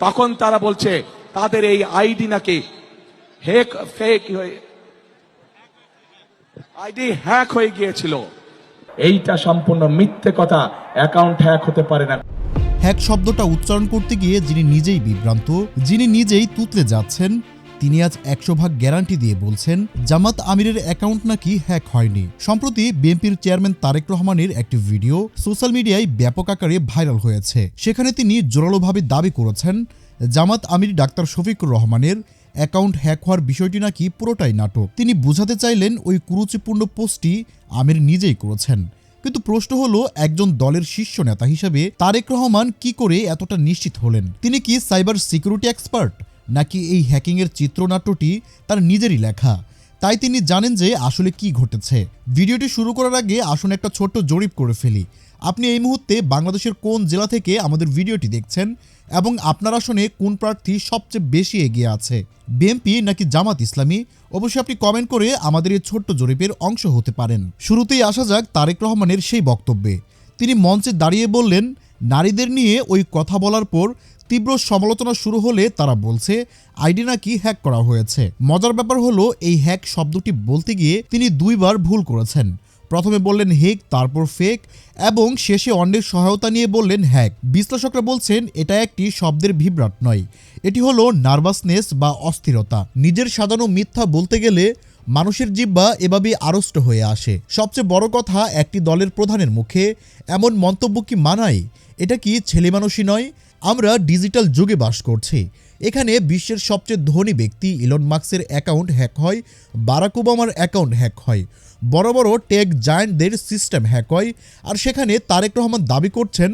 তখন তারা বলছে তাদের এই আইডি নাকি হেক ফেক হয়ে আইডি হ্যাক হয়ে গিয়েছিল। এইটা সম্পূর্ণ মিথ্যে কথা অ্যাকাউন্ট হ্যাক হতে পারে না। হ্যাক শব্দটা উচ্চারণ করতে গিয়ে যিনি নিজেই বিভ্রান্ত যিনি নিজেই তুতলে যাচ্ছেন তিনি আজ একশো ভাগ গ্যারান্টি দিয়ে বলছেন, জামাত আমিরের অ্যাকাউন্ট নাকি হ্যাক হয়নি। সম্প্রতি বিএনপির চেয়ারম্যান তারেক রহমানের একটি ভিডিও সোশ্যাল মিডিয়ায় ব্যাপক আকারে ভাইরাল হয়েছে। সেখানে তিনি জোরালোভাবে দাবি করেছেন, জামাত আমির ডাক্তার শফিকুর রহমানের অ্যাকাউন্ট হ্যাক হওয়ার বিষয়টি নাকি পুরোটাই নাটক। তিনি বোঝাতে চাইলেন ওই কুরুচিপূর্ণ পোস্টটি আমির নিজেই করেছেন। কিন্তু প্রশ্ন হলো, একজন দলের শীর্ষ নেতা হিসেবে তারেক রহমান কি করে এতটা নিশ্চিত হলেন? তিনি কি সাইবার সিকিউরিটি এক্সপার্ট? নাকি এই হ্যাকিংয়ের চিত্রনাট্যটি তার নিজেরই লেখা? তাই তিনি জানেন যে আসলে কি ঘটেছে। ভিডিওটি শুরু করার আগে আসুন একটা ছোট্ট জরিপ করে ফেলি। আপনি এই মুহূর্তে বাংলাদেশের কোন জেলা থেকে আমাদের ভিডিওটি দেখছেন এবং আপনার আসনে কোন প্রার্থী সবচেয়ে বেশি এগিয়ে আছে? বিএনপি নাকি জামাত ইসলামী? অবশ্যই আপনি কমেন্ট করে আমাদের এই ছোট্ট জরিপের অংশ হতে পারেন। শুরুতেই আসা যাক তারেক রহমানের সেই বক্তব্যে। তিনি মঞ্চে দাঁড়িয়ে বললেন, নারীদের নিয়ে ওই কথা বলার পর তীব্র সমালোচনা শুরু হলে তারা বলছে, আইডি নাকি হ্যাক করা হয়েছে। মজার ব্যাপার হলো, এই হ্যাক শব্দটি বলতে গিয়ে তিনি দুইবার ভুল করেছেন। প্রথমে বললেন হেক তারপর ফেক এবং শেষে অন্যের সহায়তা নিয়ে বললেন হ্যাক। বিশ্লেষকরা বলছেন, এটা একটি শব্দের বিভ্রাট নয়। এটি হলো নার্ভাসনেস বা অস্থিরতা। নিজের সাজানো মিথ্যা বলতে গেলে মানুষের জিব্বা এভাবেই আড়ষ্ট হয়ে আসে। সবচেয়ে বড় কথা, একটি দলের প্রধানের মুখে এমন মন্তব্য কি মানায়? এটা কি ছেলে মানুষই নয়? আমরা ডিজিটাল যুগে বাস করছি। এখানে বিশ্বের সবচেয়ে ধনী ব্যক্তি ইলন মার্কসের অ্যাকাউন্ট হ্যাক হয়, বারাক ওবামার অ্যাকাউন্ট হ্যাক হয়, বড় বড় টেক জায়ান্টদের সিস্টেম হ্যাক হয়, আর সেখানে তারেক রহমান দাবি করছেন,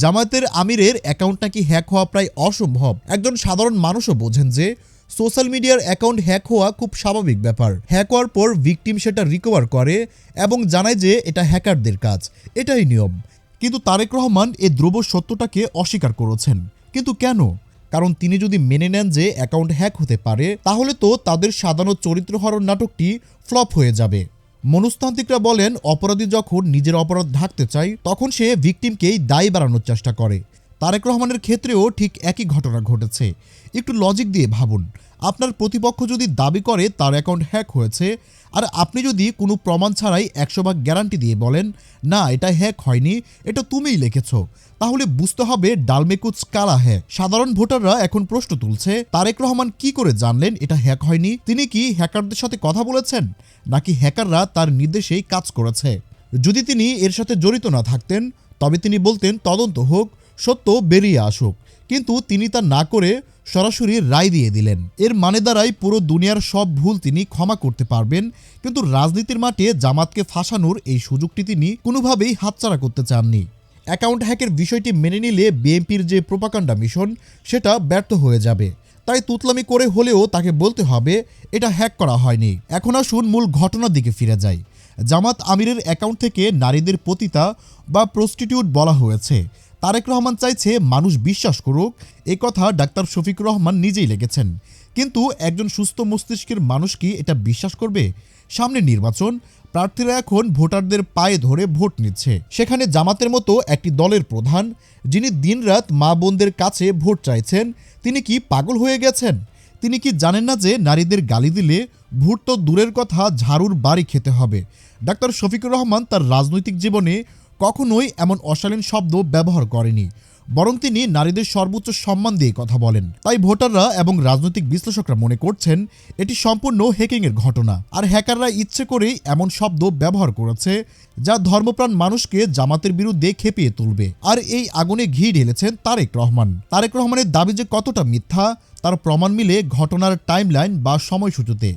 জামায়াতের আমিরের অ্যাকাউন্ট নাকি হ্যাক হওয়া প্রায় অসম্ভব। একজন সাধারণ মানুষও বোঝেন যে, সোশ্যাল মিডিয়ার অ্যাকাউন্ট হ্যাক হওয়া খুব স্বাভাবিক ব্যাপার। হ্যাক হওয়ার পর ভিকটিম সেটা রিকভার করে এবং জানায় যে এটা হ্যাকারদের কাজ। এটাই নিয়ম। কিন্তু তারেক রহমান এ ধ্রুব সত্যটাকে অস্বীকার করেছেন। কিন্তু কেন? কারণ তিনি যদি মেনে নেন যে অ্যাকাউন্ট হ্যাক হতে পারে, তাহলে তো তাদের সাধারণ চরিত্রহরণ নাটকটি ফ্লপ হয়ে যাবে। মনস্তান্ত্রিকরা বলেন, অপরাধী যখন নিজের অপরাধ ঢাকতে চায়, তখন সে ভিকটিমকেই দায়ী বাড়ানোর চেষ্টা করে। তারেক রহমানের ক্ষেত্রেও ঠিক একই ঘটনা ঘটেছে। একটু লজিক দিয়ে ভাবুন। আপনার প্রতিপক্ষ যদি দাবি করে, তার অ্যাকাউন্ট হ্যাক হয়েছে। আর আপনি যদি কোনো প্রমাণ ছাড়াই একশো ভাগ গ্যারান্টি দিয়ে বলেন, না, এটা হ্যাক হয়নি, এটা তুমিই লিখেছ। তাহলে বুঝতে হবে ডালমেকুচ কালা হ্যাঁ সাধারণ ভোটাররা এখন প্রশ্ন তুলছে, তারেক রহমান কি করে জানলেন এটা হ্যাক হয়নি? তিনি কি হ্যাকারদের সাথে কথা বলেছেন? নাকি হ্যাকাররা তার নির্দেশেই কাজ করেছে? যদি তিনি এর সাথে জড়িত না থাকতেন, তবে তিনি বলতেন তদন্ত হোক সত্য বেরিয়ে আসুক। কিন্তু তিনি তা না করে সরাসরি রায় দিয়ে দিলেন। এর মানে দ্বারাই পুরো দুনিয়ার সব ভুল তিনি ক্ষমা করতে পারবেন। কিন্তু রাজনীতির মাঠে জামাতকে ফাঁসানোর এই সুযোগটি তিনি কোনোভাবেই হাতছাড়া করতে চাননি। অ্যাকাউন্ট হ্যাকের বিষয়টি মেনে নিলে বিএনপির যে প্রোপাকাণ্ডা মিশন, সেটা ব্যর্থ হয়ে যাবে। তাই তুতলামি করে হলেও তাকে বলতে হবে, এটা হ্যাক করা হয়নি। এখন আসুন মূল ঘটনার দিকে ফিরে যাই। জামাত আমিরের অ্যাকাউন্ট থেকে নারীদের পতিতা বা প্রস্টিটিউট বলা হয়েছে। তারেক রহমান চাইছে মানুষ বিশ্বাস করুক। এ কথা ডাক্তার শফিকুর রহমান নিজেই লেগেছেন কিন্তু একজন সুস্থ মস্তিষ্কের মানুষ কি এটা বিশ্বাস করবে? সামনে নির্বাচন, প্রার্থীরা এখন ভোটারদের পায়ে ধরে ভোট নিচ্ছে। সেখানে জামাতের মতো একটি দলের প্রধান, যিনি দিনরাত মা বোনদের কাছে ভোট চাইছেন, তিনি কি পাগল হয়ে গেছেন? তিনি কি জানেন না যে নারীদের গালি দিলে ভোট তো দূরের কথা, ঝাড়ুর বাড়ি খেতে হবে? ডাক্তার শফিকুর রহমান তার রাজনৈতিক জীবনে কখনোই এমন অশালীন শব্দ ব্যবহার করেনি, বরং তিনি নারীদের সর্বোচ্চ সম্মান দিয়ে কথা বলেন। তাই ভোটাররা এবং রাজনৈতিক বিশ্লেষকরা মনে করছেন, এটি সম্পূর্ণ হ্যাকিংয়ের ঘটনা। আর হ্যাকাররা ইচ্ছে করেই এমন শব্দ ব্যবহার করেছে, যা ধর্মপ্রাণ মানুষকে জামাতের বিরুদ্ধে খেপিয়ে তুলবে। আর এই আগুনে ঘি ঢেলেছেন তারেক রহমান। তারেক রহমানের দাবি যে কতটা মিথ্যা, তার প্রমাণ মিলে ঘটনার টাইমলাইন বা সময়সূচিতে।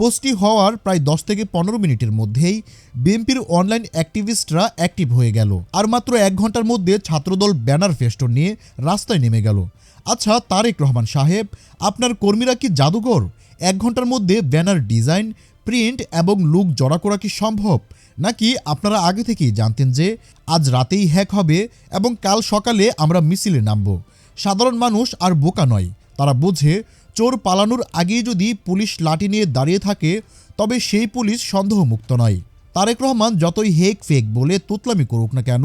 পোস্টটি হওয়ার প্রায় দশ থেকে পনেরো মিনিটের মধ্যেই বিএনপির অনলাইন অ্যাক্টিভিস্টরা অ্যাক্টিভ হয়ে গেল। আর মাত্র এক ঘণ্টার মধ্যে ছাত্রদল ব্যানার ফেস্টন নিয়ে রাস্তায় নেমে গেল। আচ্ছা তারেক রহমান সাহেব, আপনার কর্মীরা কি জাদুঘর এক ঘণ্টার মধ্যে ব্যানার ডিজাইন, প্রিন্ট এবং লুক জড়া করা কি সম্ভব? নাকি আপনারা আগে থেকেই জানতেন যে আজ রাতেই হ্যাক হবে এবং কাল সকালে আমরা মিছিলে নামব? সাধারণ মানুষ আর বোকা নয়। তারা বোঝে চোর পালানোর আগেই যদি পুলিশ লাঠি নিয়ে দাঁড়িয়ে থাকে, তবে সেই পুলিশ সন্দেহমুক্ত নয়। তারেক রহমান যতই হেক ফেক বলে তুতলামি করুক না কেন,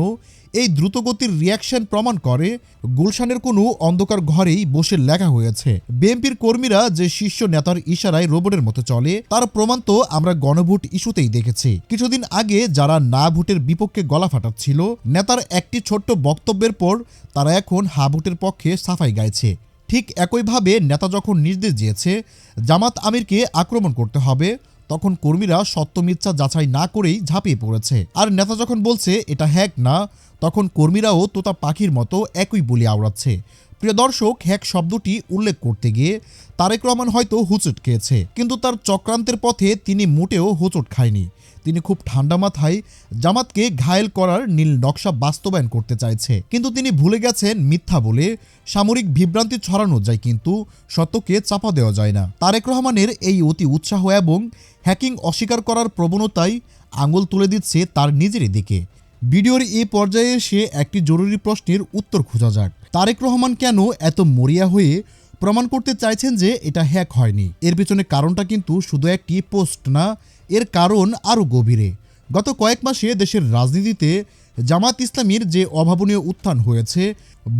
এই দ্রুতগতির রিয়াকশন প্রমাণ করে গুলশানের কোনো অন্ধকার ঘরেই বসে লেখা হয়েছে। বিএনপির কর্মীরা যে শীর্ষ নেতার ইশারায় রোবটের মতো চলে, তার প্রমাণ তো আমরা গণভোট ইস্যুতেই দেখেছি। কিছুদিন আগে যারা না ভোটের বিপক্ষে গলা ফাটাচ্ছিল, নেতার একটি ছোট্ট বক্তব্যের পর তারা এখন হা ভোটের পক্ষে সাফাই গাইছে। ঠিক একইভাবে নেতা যখন নির্দেশ দিয়েছে, জামাত আমিরকে আক্রমণ করতে হবে, তখন কর্মীরা সত্য মিথ্যা যাচাই না করেই ঝাঁপিয়ে পড়েছে। আর নেতা যখন বলছে, এটা হ্যাক না, তখন কর্মীরাও তোতা পাখির মতো একই বলি আওড়াচ্ছে। প্রিয় দর্শক, হ্যাক শব্দটি উল্লেখ করতে গিয়ে তারেক রহমান হয়তো হুচট খেয়েছে, কিন্তু তার চক্রান্তের পথে তিনি মোটেও হোঁচট খায়নি। তিনি খুব ঠান্ডা মাথায় জামাতকে ঘায়েল করার নীল নকশা বাস্তবায়ন করতে চাইছে। কিন্তু তিনি ভুলে গেছেন মিথ্যা বলে সামরিক বিভ্রান্তি ছড়ানো যায়, কিন্তু সত্যকে চাপা দেওয়া যায় না। তারেক রহমানের এই অতি উৎসাহ এবং হ্যাকিং অস্বীকার করার প্রবণতায় আঙুল তুলে দিচ্ছে তার নিজেরই দিকে। ভিডিওর এ পর্যায়ে এসে একটি জরুরি প্রশ্নের উত্তর খোঁজা যাক। তারেক রহমান কেন এত মরিয়া হয়ে প্রমাণ করতে চাইছেন যে এটা হ্যাক হয়নি? এর পেছনে কারণটা কিন্তু শুধু একটি পোস্ট না, এর কারণ আরও গভীরে। গত কয়েক মাসে দেশের রাজনীতিতে জামাত ইসলামীর যে অভাবনীয় উত্থান হয়েছে,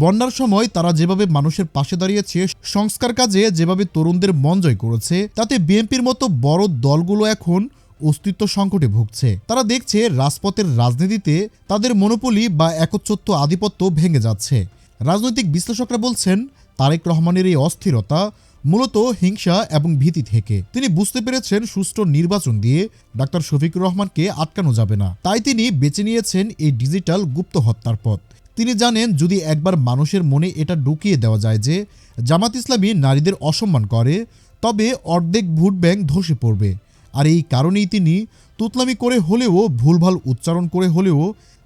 বন্যার সময় তারা যেভাবে মানুষের পাশে দাঁড়িয়েছে, সংস্কার কাজে যেভাবে তরুণদের মন জয় করেছে, তাতে বিএনপির মতো বড় দলগুলো এখন অস্তিত্ব সংকটে ভুগছে। তারা দেখছে রাজপথের রাজনীতিতে তাদের মনোপলি বা একচ্ছত্ব আধিপত্য ভেঙে যাচ্ছে। রাজনৈতিক বিশ্লেষকরা বলছেন, তারেক রহমানের এই অস্থিরতা মূলত হিংসা এবং ভীতি থেকে। তিনি বুঝতে পেরেছেন সুষ্ঠু নির্বাচন দিয়ে ডাক্তার শফিকুর রহমানকে আটকানো যাবে না। তাই তিনি বেছে নিয়েছেন এই ডিজিটাল গুপ্ত হত্যার পথ। তিনি জানেন, যদি একবার মানুষের মনে এটা ঢুকিয়ে দেওয়া যায় যে জামাত ইসলামী নারীদের অসম্মান করে, তবে অর্ধেক ভোট ব্যাংক ধসে পড়বে। আর এই কারণেই তিনি তুতলামি করে হলেও, ভুলভাল উচ্চারণ করে হলেও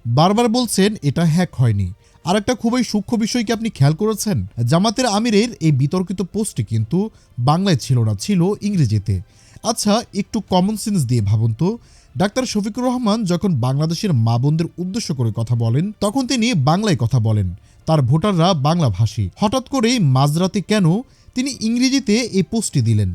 বারবার বলছেন, এটা হ্যাক হয়নি। আর একটা খুবই সূক্ষ্ম বিষয় কি আপনি খেয়াল করেছেন? জামাতের আমিরের এই বিতর্কিত পোস্টটি কিন্তু বাংলায় ছিল না, ছিল ইংরেজিতে। আচ্ছা একটু কমন সেন্স দিয়ে ভাবুন তো। ডাক্তার শফিকুর রহমান যখন বাংলাদেশের মা বোনদের উদ্দেশ্য করে কথা বলেন, তখন তিনি বাংলায় কথা বলেন, তার ভোটাররা বাংলা ভাষী। হঠাৎ করেই মাঝরাতে কেন তিনি ইংরেজিতে এই পোস্টটি দিলেন?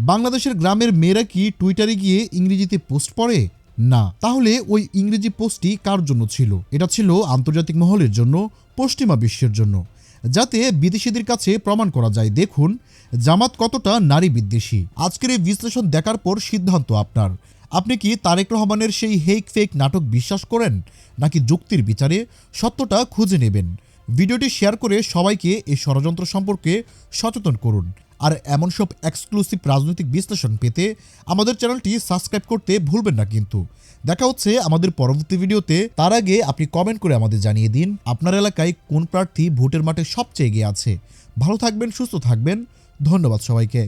বাংলাদেশের গ্রামের মেয়েরা কি টুইটারে গিয়ে ইংরেজিতে পোস্ট পড়ে? না। তাহলে ওই ইংরেজি পোস্টটি কার জন্য ছিল? এটা ছিল আন্তর্জাতিক মহলের জন্য, পশ্চিমা বিশ্বের জন্য। যাতে বিদেশিদের কাছে প্রমাণ করা যায়, দেখুন জামাত কতটা নারী বিদ্বেষী। আজকের এই বিশ্লেষণ দেখার পর সিদ্ধান্ত আপনার। আপনি কি তারেক রহমানের সেই হেক ফেক নাটক বিশ্বাস করেন? নাকি যুক্তির বিচারে? সত্যটা খুঁজে নেবেন। ভিডিওটি শেয়ার করে সবাইকে এই ষড়যন্ত্র সম্পর্কে সচেতন করুন। আর এমন সব এক্সক্লুসিভ রাজনৈতিক বিশ্লেষণ পেতে আমাদের চ্যানেলটি সাবস্ক্রাইব করতে ভুলবেন না কিন্তু। দেখা হচ্ছে আমাদের পরবর্তী ভিডিওতে। তার আগে আপনি কমেন্ট করে আমাদের জানিয়ে দিন, আপনার এলাকায় কোন প্রার্থী ভোটের মাঠে সবচেয়ে এগিয়ে আছে। ভালো থাকবেন, সুস্থ থাকবেন। ধন্যবাদ সবাইকে।